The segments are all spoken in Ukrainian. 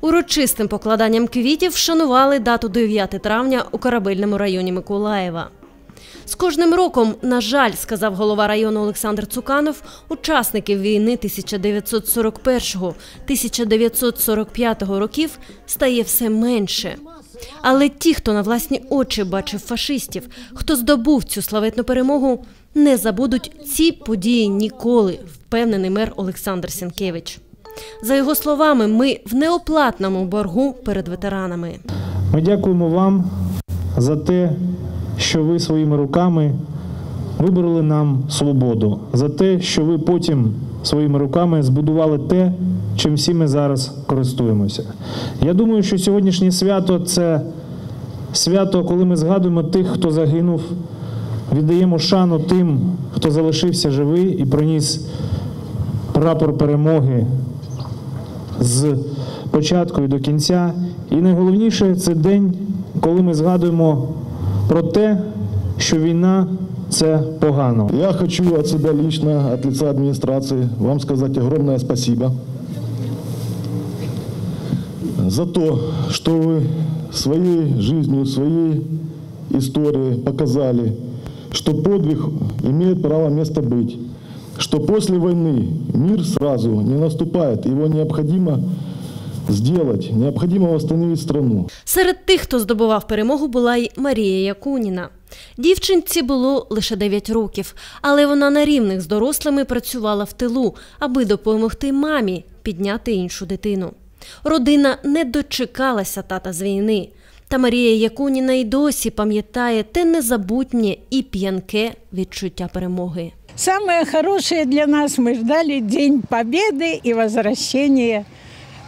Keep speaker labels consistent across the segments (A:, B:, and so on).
A: Урочистим покладанням квітів вшанували дату 9 травня у корабельному районі Миколаєва. З кожним роком, на жаль, сказав голова району Олександр Цуканов, учасників війни 1941-1945 років стає все менше. Але ті, хто на власні очі бачив фашистів, хто здобув цю славетну перемогу, не забудуть ці події ніколи, впевнений мер Олександр Сінкевич. За його словами, ми в неоплатному боргу перед ветеранами.
B: Ми дякуємо вам за те, що ви своїми руками вибороли нам свободу, за те, що ви потім своїми руками збудували те, чим всі ми зараз користуємося. Я думаю, що сьогоднішнє свято це свято, коли ми згадуємо тих, хто загинув, віддаємо шану тим, хто залишився живий і приніс прапор перемоги з початку і до кінця. І найголовніше це день, коли ми згадуємо про те, що війна це погано.
C: Я хочу отсюда лично, от лица администрации, вам сказать огромное спасибо за то, что вы своей жизнью, своей историей показали, что подвиг имеет право место быть, что после войны мир сразу не наступает, его необходимо сделать, необходимо восстановить страну.
A: Серед тих, хто здобував перемогу, була й Марія Якуніна. Дівчинці було лише 9 років, але вона на рівних з дорослими працювала в тилу, аби допомогти мамі підняти іншу дитину. Родина не дочекалася тата з війни. Та Марія Якуніна й досі пам'ятає те незабутнє і п'янке відчуття перемоги.
D: Самое хорошее для нас мы ждали День Победы и возвращение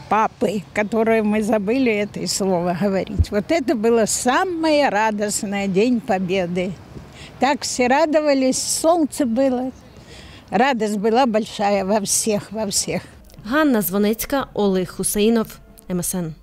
D: папы, которое мы забыли это и слово говорить. Вот это было самое радостное День Победы. Так все радовались, солнце было. Радость была большая во всех, во всех.
A: Ганна Звонецька, Олег Хусейнов, МСН.